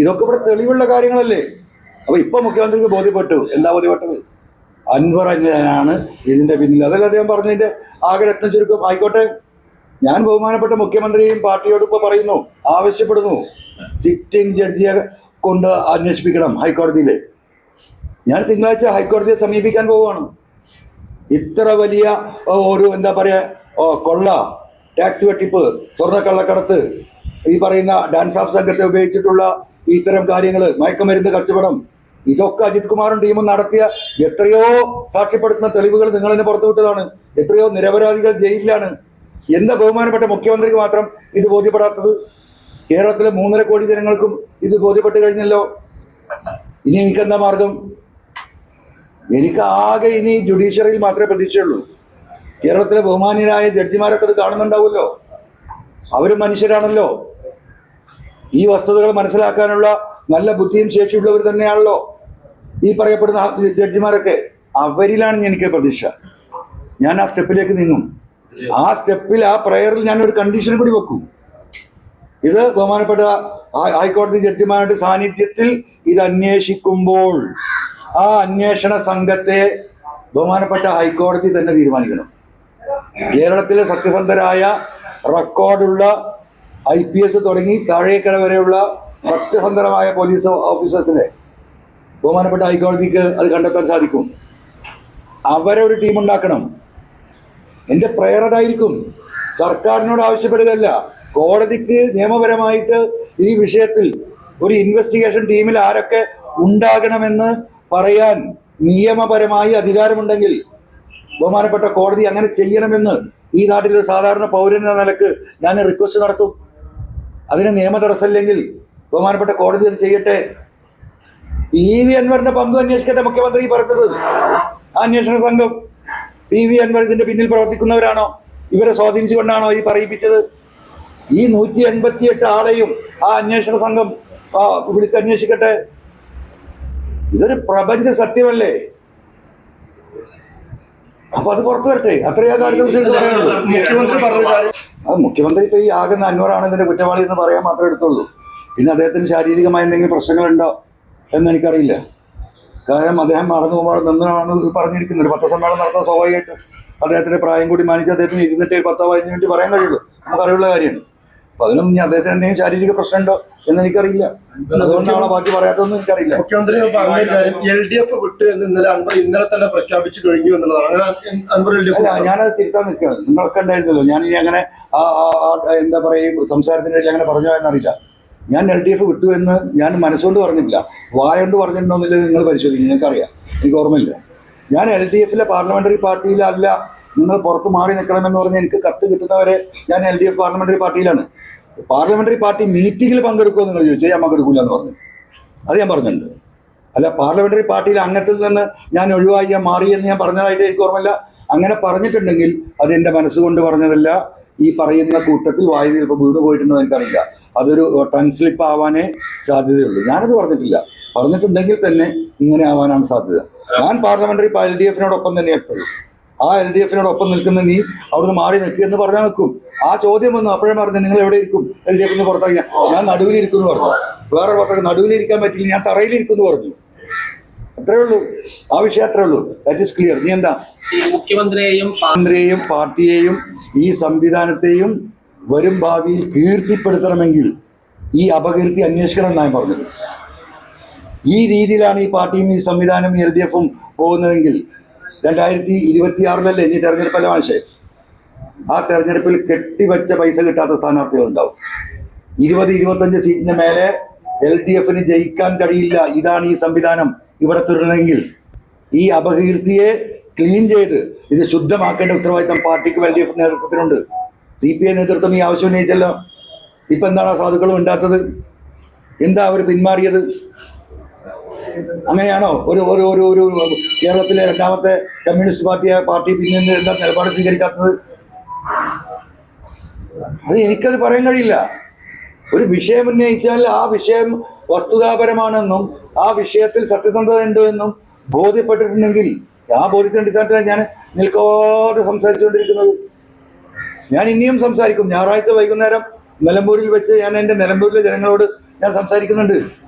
ഇതൊക്കെ ഇവിടെ തെളിവുള്ള കാര്യങ്ങളല്ലേ? അപ്പൊ ഇപ്പൊ മുഖ്യമന്ത്രിക്ക് ബോധ്യപ്പെട്ടു. എന്താ ബോധ്യപ്പെട്ടത്? അൻവർ അന്യനാണ് ഇതിന്റെ പിന്നിൽ. അതല്ല അദ്ദേഹം പറഞ്ഞതിന്റെ ആകെ രത്ന ചുരുക്കം. ആയിക്കോട്ടെ. ഞാൻ ബഹുമാനപ്പെട്ട മുഖ്യമന്ത്രിയും പാർട്ടിയോട് ഇപ്പൊ പറയുന്നു ആവശ്യപ്പെടുന്നു. സിറ്റിംഗ് ജഡ്ജിയെ കൊണ്ട് അന്വേഷിപ്പിക്കണം ഹൈക്കോടതിയിൽ ഞാൻ തിങ്കളാഴ്ച ഹൈക്കോടതിയെ സമീപിക്കാൻ പോവുകയാണ്. ഇത്ര വലിയ ഒരു എന്താ പറയുക കൊള്ള ടാക്സ് വെട്ടിപ്പ് സ്വർണ കള്ളക്കടത്ത് ഈ പറയുന്ന ഡാൻസ് ഓഫ് സംഘത്തെ ഉപയോഗിച്ചിട്ടുള്ള ഇത്തരം കാര്യങ്ങൾ മയക്കുമരുന്ന് കച്ചവടം. ഇതൊക്കെ അജിത് കുമാറും ടീമും നടത്തിയ എത്രയോ സാക്ഷ്യപ്പെടുത്തുന്ന തെളിവുകൾ നിങ്ങൾ തന്നെ പുറത്തുവിട്ടതാണ്. എത്രയോ നിരപരാധികൾ ജയിലിലാണ്. എന്താ ബഹുമാനപ്പെട്ട മുഖ്യമന്ത്രിക്ക് മാത്രം ഇത് ബോധ്യപ്പെടാത്തത്? കേരളത്തിലെ മൂന്നര കോടി ജനങ്ങൾക്കും ഇത് ബോധ്യപ്പെട്ട് കഴിഞ്ഞല്ലോ. ഇനി എനിക്കെന്താ മാർഗം? എനിക്ക് ആകെ ഇനി ജുഡീഷ്യറിയിൽ മാത്രമേ പ്രതീക്ഷയുള്ളൂ കേരളത്തിലെ ബഹുമാനീയരായ ജഡ്ജിമാരൊക്കെ അത് കാണുന്നുണ്ടാവുമല്ലോ. അവരും മനുഷ്യരാണല്ലോ. ഈ വസ്തുതകൾ മനസ്സിലാക്കാനുള്ള നല്ല ബുദ്ധിയും ശേഷിയുള്ളവർ തന്നെയാണല്ലോ ഈ പറയപ്പെടുന്ന ജഡ്ജിമാരൊക്കെ. അവരിലാണ് എനിക്ക് പ്രതീക്ഷ. ഞാൻ ആ സ്റ്റെപ്പിലേക്ക് നീങ്ങും. ആ സ്റ്റെപ്പിൽ ആ പ്രയറിൽ ഞാൻ ഒരു കണ്ടീഷൻ കൂടി വെക്കും. ഇത് ബഹുമാനപ്പെട്ട ഹൈക്കോടതി ജഡ്ജിമാരുടെ സാന്നിധ്യത്തിൽ ഇത് അന്വേഷിക്കുമ്പോൾ ആ അന്വേഷണ സംഘത്തെ ബഹുമാനപ്പെട്ട ഹൈക്കോടതി തന്നെ തീരുമാനിക്കണം. കേരളത്തിലെ സത്യസന്ധരായ റെക്കോർഡുള്ള ഐ പി എസ് തുടങ്ങി താഴേക്കട വരെയുള്ള സത്യസന്ധമായ പോലീസ് ഓഫീസേഴ്സിനെ ബഹുമാനപ്പെട്ട ഹൈക്കോടതിക്ക് അത് കണ്ടെത്താൻ സാധിക്കും. അവരെ ഒരു ടീം ഉണ്ടാക്കണം. എന്റെ പ്രയർ അതായിരിക്കും സർക്കാരിനോട് ആവശ്യപ്പെടുകയല്ല. കോടതിക്ക് നിയമപരമായിട്ട് ഈ വിഷയത്തിൽ ഒരു ഇൻവെസ്റ്റിഗേഷൻ ടീമിൽ ആരൊക്കെ ഉണ്ടാകണമെന്ന് പറയാൻ നിയമപരമായി അധികാരമുണ്ടെങ്കിൽ ബഹുമാനപ്പെട്ട കോടതി അങ്ങനെ ചെയ്യണമെന്ന് ഈ നാട്ടിലെ സാധാരണ പൗരൻ എന്ന നിലയ്ക്ക് ഞാൻ റിക്വസ്റ്റ് നടത്തും. അതിന് നിയമ തടസ്സമില്ലെങ്കിൽ ബഹുമാനപ്പെട്ട കോടതി അത് ചെയ്യട്ടെ. പി വി അൻവറിന്റെ പങ്ക് അന്വേഷിക്കട്ടെ മുഖ്യമന്ത്രി പറഞ്ഞത്. ആ അന്വേഷണ സംഘം പി വി അൻവർ ഇതിന്റെ പിന്നിൽ പ്രവർത്തിക്കുന്നവരാണോ? ഇവരെ സ്വാധീനിച്ചുകൊണ്ടാണോ ഈ പറയിപ്പിച്ചത്? ഈ നൂറ്റി എൺപത്തിയെട്ട് ആളെയും ആ അന്വേഷണ സംഘം ആ, വിളിച്ച് അന്വേഷിക്കട്ടെ. ഇതൊരു പ്രപഞ്ച സത്യമല്ലേ? അപ്പൊ അത് പുറത്തു വരട്ടെ. അത്രയാ കാര്യം പറയാനുള്ളൂ മുഖ്യമന്ത്രി പറഞ്ഞ അത് മുഖ്യമന്ത്രി ഇപ്പൊ ഈ ആകുന്ന അന്വറാണ് ഇതിന്റെ കുറ്റവാളി എന്ന് പറയാൻ മാത്രമേ എടുത്തുള്ളൂ. പിന്നെ അദ്ദേഹത്തിന് ശാരീരികമായ എന്തെങ്കിലും പ്രശ്നങ്ങളുണ്ടോ എന്ന് എനിക്കറിയില്ല. കാരണം അദ്ദേഹം മറന്നു പോകുമ്പോൾ നിന്നാണ് പറഞ്ഞിരിക്കുന്നത്. ഒരു പത്രസമ്മേളനം നടത്താൻ സ്വാഭാവികമായിട്ട് അദ്ദേഹത്തിന്റെ പ്രായം കൂടി മാനിച്ച് അദ്ദേഹത്തിന് ഇരുന്നിട്ട് പത്താം പത്തോ പതിനഞ്ച് മിനിറ്റ് പറയാൻ കഴിയുള്ളൂ. നമുക്കറിയുള്ള കാര്യമാണ്. അപ്പൊ അതിനൊന്നും അദ്ദേഹത്തിന് എന്തെങ്കിലും ശാരീരിക പ്രശ്നമുണ്ടോ എന്ന് എനിക്കറിയില്ല. അതുകൊണ്ടാണ് ബാക്കി പറയാത്തതെന്ന് എനിക്കറിയില്ല. മുഖ്യമന്ത്രി പറഞ്ഞ കാര്യം എൽ ഡി എഫ് വിട്ടു എന്ന് ഇന്നലെ അൻവർ ഇന്നലെ തന്നെ പ്രഖ്യാപിച്ചു കഴിഞ്ഞു എന്നുള്ളതാണ്. അങ്ങനെ അല്ല ഞാനത് തിരുത്താൻ നിൽക്കുകയാണ്. നിങ്ങളൊക്കെ ഉണ്ടായിരുന്നല്ലോ. ഞാൻ ഇനി അങ്ങനെ എന്താ പറയുക സംസാരത്തിന്റെ ഇടയിൽ അങ്ങനെ പറഞ്ഞോ എന്നറിയില്ല. ഞാൻ എൽ ഡി എഫ് വിട്ടു എന്ന് ഞാൻ മനസ്സുകൊണ്ട് പറഞ്ഞില്ല വായോണ്ട് പറഞ്ഞിട്ടുണ്ടോന്നില്ല നിങ്ങൾ പരിശോധിക്കും. നിങ്ങൾക്കറിയാം. എനിക്ക് ഓർമ്മയില്ല. ഞാൻ എൽ ഡി എഫിലെ പാർലമെന്ററി പാർട്ടിയിലല്ല. നിങ്ങൾ പുറത്ത് മാറി നിൽക്കണമെന്ന് പറഞ്ഞ് എനിക്ക് കത്ത് കിട്ടുന്നവരെ ഞാൻ എൽ ഡി എഫ് പാർലമെന്ററി പാർട്ടിയിലാണ്. പാർലമെന്ററി പാർട്ടി മീറ്റിംഗിൽ പങ്കെടുക്കുമോ നിങ്ങൾ ചോദിച്ചു ഞാൻ പങ്കെടുക്കില്ല എന്ന് പറഞ്ഞു. അത് ഞാൻ പറഞ്ഞിട്ടുണ്ട്. അല്ല പാർലമെന്ററി പാർട്ടിയിൽ അംഗത്തിൽ നിന്ന് ഞാൻ ഒഴിവായി ഞാൻ മാറി എന്ന് ഞാൻ പറഞ്ഞതായിട്ട് എനിക്ക് ഓർമ്മയില്ല. അങ്ങനെ പറഞ്ഞിട്ടുണ്ടെങ്കിൽ അത് എന്റെ മനസ്സുകൊണ്ട് പറഞ്ഞതല്ല. ഈ പറയുന്ന കൂട്ടത്തിൽ വായു ചിലപ്പോൾ വീണ് പോയിട്ടുണ്ടെന്ന് എനിക്കറിയില്ല. അതൊരു ടൺ സ്ലിപ്പ് ആവാനേ സാധ്യതയുള്ളൂ. ഞാനത് പറഞ്ഞിട്ടില്ല. പറഞ്ഞിട്ടുണ്ടെങ്കിൽ തന്നെ ഇങ്ങനെ ആവാനാണ് സാധ്യത. ഞാൻ പാർലമെന്ററി എൽ ഡി എഫിനോടൊപ്പം തന്നെ എപ്പോഴും ആ എൽ ഡി എഫിനോടൊപ്പം നിൽക്കുന്ന നീ അവിടുന്ന് മാറി നിൽക്കുക എന്ന് പറഞ്ഞാൽ നിൽക്കും ആ ചോദ്യം വന്നു. അപ്പോഴേ പറഞ്ഞു നിങ്ങൾ എവിടെ ഇരിക്കും? എൽ ഡി എഫിന് പുറത്താക്കിയാൽ ഞാൻ നടുവിലിരിക്കും എന്ന് പറഞ്ഞു. വേറെ പത്രം നടുവിലിരിക്കാൻ പറ്റില്ല. ഞാൻ തറയിലിരിക്കും എന്ന് പറഞ്ഞു. അത്രേ ഉള്ളൂ. ആ വിഷയം അത്രേ ഉള്ളൂ. ദാറ്റ് ഇസ് ക്ലിയർ നീ എന്താ? മുഖ്യമന്ത്രിയെയും മന്ത്രിയെയും പാർട്ടിയെയും ഈ സംവിധാനത്തെയും വരും ഭാവിയിൽ കീർത്തിപ്പെടുത്തണമെങ്കിൽ ഈ അപകീർത്തി അന്വേഷിക്കണം എന്നാണ് പറഞ്ഞത്. ഈ രീതിയിലാണ് ഈ പാർട്ടിയും ഈ സംവിധാനം എൽ ഡി എഫും പോകുന്നതെങ്കിൽ രണ്ടായിരത്തി ഇരുപത്തിയാറിലല്ലേ ഇനി തെരഞ്ഞെടുപ്പല്ല മാഷേ ആ തെരഞ്ഞെടുപ്പിൽ കെട്ടിവെച്ച പൈസ കിട്ടാത്ത സ്ഥാനാർത്ഥികൾ ഉണ്ടാവും. ഇരുപത് ഇരുപത്തഞ്ച് സീറ്റിന് മേലെ എൽ ഡി എഫിന് ജയിക്കാൻ കഴിയില്ല. ഇതാണ് ഈ സംവിധാനം. ഇവിടെ തുടരണമെങ്കിൽ ഈ അപകീർത്തിയെ ക്ലീൻ ചെയ്ത് ഇത് ശുദ്ധമാക്കേണ്ട ഉത്തരവാദിത്തം പാർട്ടിക്കും എൽ ഡി എഫ് നേതൃത്വത്തിനുണ്ട്. സി പി ഐ നേതൃത്വം ഈ ആവശ്യം ഉന്നയിച്ചല്ലോ. ഇപ്പൊ എന്താണ് ആ സാധുക്കളും ഉണ്ടാത്തത്? എന്താ അവർ പിന്മാറിയത്? അങ്ങനെയാണോ? ഒരു ഒരു ഒരു ഒരു കേരളത്തിലെ രണ്ടാമത്തെ കമ്മ്യൂണിസ്റ്റ് പാർട്ടിയെ പാർട്ടി പിന്നെ എന്താ നിലപാട് സ്വീകരിക്കാത്തത്? അത് എനിക്കത് പറയാൻ കഴിയില്ല. ഒരു വിഷയം ഉന്നയിച്ചാൽ ആ വിഷയം വസ്തുതാപരമാണെന്നും ആ വിഷയത്തിൽ സത്യസന്ധത ഉണ്ട് എന്നും ബോധ്യപ്പെട്ടിട്ടുണ്ടെങ്കിൽ ആ ബോധ്യത്തിന്റെ അടിസ്ഥാനത്തിലാണ് ഞാൻ നിൽക്കാതെ സംസാരിച്ചുകൊണ്ടിരിക്കുന്നത്. ഞാൻ ഇനിയും സംസാരിക്കും. ഞായറാഴ്ച വൈകുന്നേരം നിലമ്പൂരിൽ വെച്ച് ഞാൻ എന്റെ നിലമ്പൂരിലെ ജനങ്ങളോട് ഞാൻ സംസാരിക്കുന്നുണ്ട്.